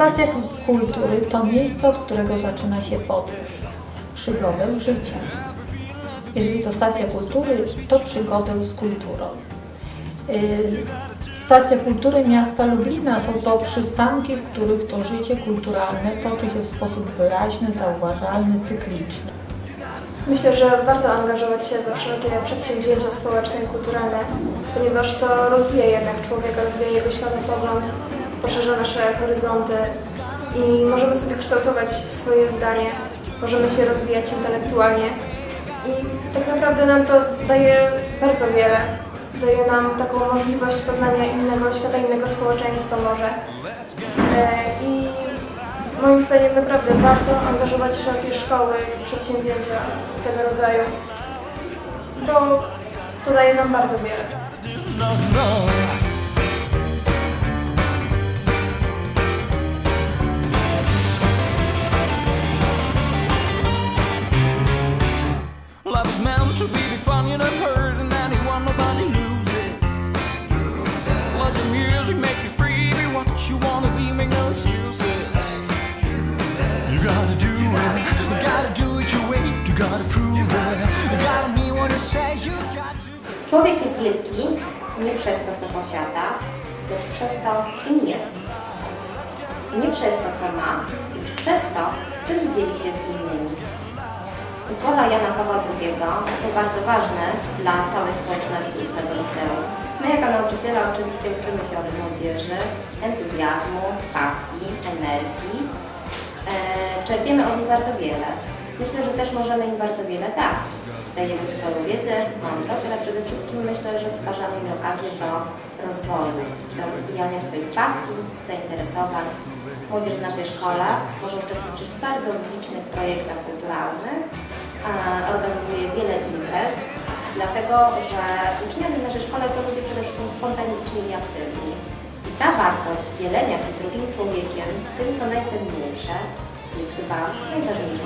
Stacja kultury to miejsce, od którego zaczyna się podróż, przygodę życia. Jeżeli to stacja kultury, to przygodę z kulturą. Y, Stacje kultury miasta Lublina są to przystanki, w których to życie kulturalne toczy się w sposób wyraźny, zauważalny, cykliczny. Myślę, że warto angażować się we wszelkie przedsięwzięcia społeczne i kulturalne, ponieważ to rozwija jednak człowieka, rozwija jego światopogląd, poszerza nasze horyzonty i możemy sobie kształtować swoje zdanie, możemy się rozwijać intelektualnie i tak naprawdę nam to daje bardzo wiele. Daje nam taką możliwość poznania innego świata, innego społeczeństwa może. E, I moim zdaniem naprawdę warto angażować wszelkie szkoły w przedsięwzięcia tego rodzaju, bo to daje nam bardzo wiele. Człowiek jest wielki nie przez to, co posiada, lecz przez to, kim jest. Nie przez to, co ma, lecz przez to, czym dzieli się z innymi. Słowa Jana Pawła II są bardzo ważne dla całej społeczności ósmego liceum. My jako nauczyciele oczywiście uczymy się od młodzieży entuzjazmu, pasji, energii. E, czerpiemy od nich bardzo wiele. Myślę, że też możemy im bardzo wiele dać. Dajemy swoją wiedzę, mądrość, ale przede wszystkim myślę, że stwarzamy im okazję do rozwoju, do rozwijania swoich pasji, zainteresowań. Młodzież w naszej szkole może uczestniczyć w bardzo licznych projektach kulturalnych, organizuje wiele imprez, dlatego że uczniowie w naszej szkole to ludzie przede wszystkim spontaniczni i aktywni. I ta wartość dzielenia się z drugim człowiekiem tym, co najcenniejsze, jest chyba najważniejszą.